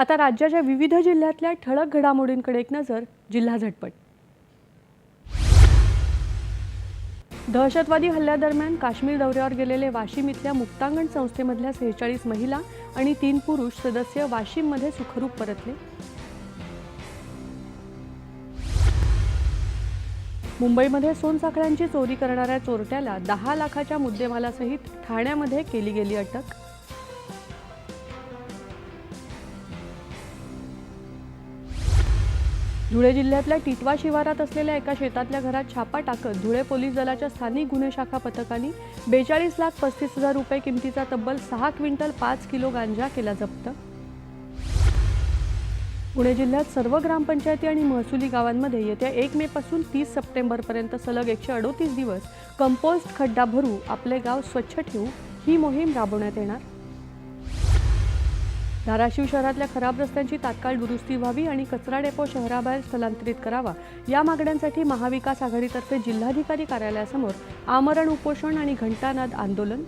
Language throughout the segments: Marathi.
आता राज्याच्या विविध जिल्ह्यातल्या ठळक घडामोडींकडे एक नजर जिल्हा झटपट. दहशतवादी हल्ल्यादरम्यान काश्मीर दौऱ्यावर गेलेले वाशिम इथल्या मुक्तांगण संस्थेमधल्या सेहेचाळीस महिला आणि तीन पुरुष सदस्य वाशिममध्ये सुखरूप परतले. मुंबईमध्ये सोनसाखळ्यांची चोरी करणाऱ्या चोरट्याला दहा लाखाच्या मुद्देमालासहित ठाण्यामध्ये केली गेली अटक. धुळे जिल्ह्यातल्या टिटवा शिवारात असलेल्या एका शेतातल्या घरात छापा टाकत धुळे पोलीस दलाच्या स्थानिक गुन्हे शाखा पथकाने बेचाळीस लाख पस्तीस हजार रुपये किमतीचा तब्बल सहा क्विंटल पाच किलो गांजा केला जप्त. पुणे जिल्ह्यात सर्व ग्रामपंचायती आणि महसुली गावांमध्ये येत्या एक मे पासून तीस सप्टेंबरपर्यंत सलग एकशे अडोतीस दिवस कंपोस्ट खड्डा भरू आपले गाव स्वच्छ ठेवू ही मोहीम राबवण्यात येणार. धाराशिव शहरातल्या खराब रस्त्यांची तात्काळ दुरुस्ती व्हावी आणि कचरा डेपो शहराबाहेर स्थलांतरित करावा. या मागण्यांसाठी महाविकास आघाडीतर्फे जिल्हाधिकारी कार्यालयासमोर आमरण उपोषण आणि घंटानाद आंदोलन.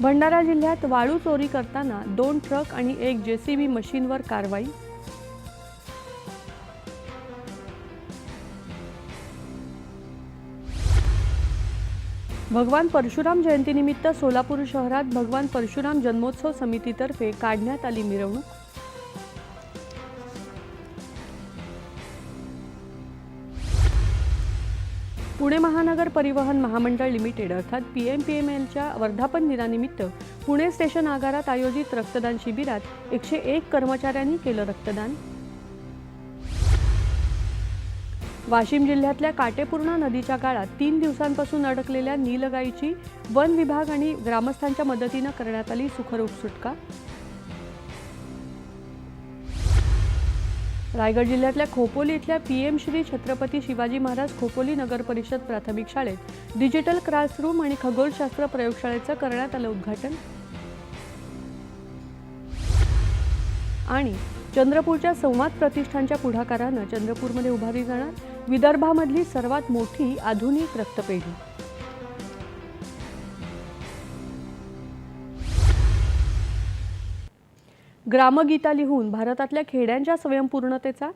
भंडारा जिल्ह्यात वाळू चोरी करताना दोन ट्रक आणि एक जेसीबी मशीनवर कारवाई. भगवान परशुराम जयंतीनिमित्त सोलापूर शहरात भगवान परशुराम जन्मोत्सव समितीतर्फे काढण्यात आली मिरवणूक. पुणे महानगर परिवहन महामंडळ लिमिटेड अर्थात पी एम पी एम एलच्या वर्धापन दिनानिमित्त पुणे स्टेशन आगारात आयोजित रक्तदान शिबिरात एकशे एक कर्मचाऱ्यांनी केलं रक्तदान. वाशिम जिल्ह्यातल्या काटेपूर्णा नदीच्या काळात तीन दिवसांपासून अडकलेल्या नीलगाईची वन विभाग आणि ग्रामस्थांच्या मदतीनं करण्यात आली सुखरूप सुटका. रायगड जिल्ह्यातल्या खोपोली इथल्या पी एम श्री छत्रपती शिवाजी महाराज खोपोली नगर परिषद प्राथमिक शाळेत डिजिटल क्लासरूम आणि खगोलशास्त्र प्रयोगशाळेचं करण्यात आलं उद्घाटन. आणि चंद्रपूरच्या संवाद प्रतिष्ठानच्या पुढाकारानं चंद्रपूरमध्ये उभारली जाणार विदर्भामधली सर्वात मोठी आधुनिक रक्तपेढी. ग्रामगीता लिहून भारतातल्या खेड्यांच्या स्वयंपूर्णतेचा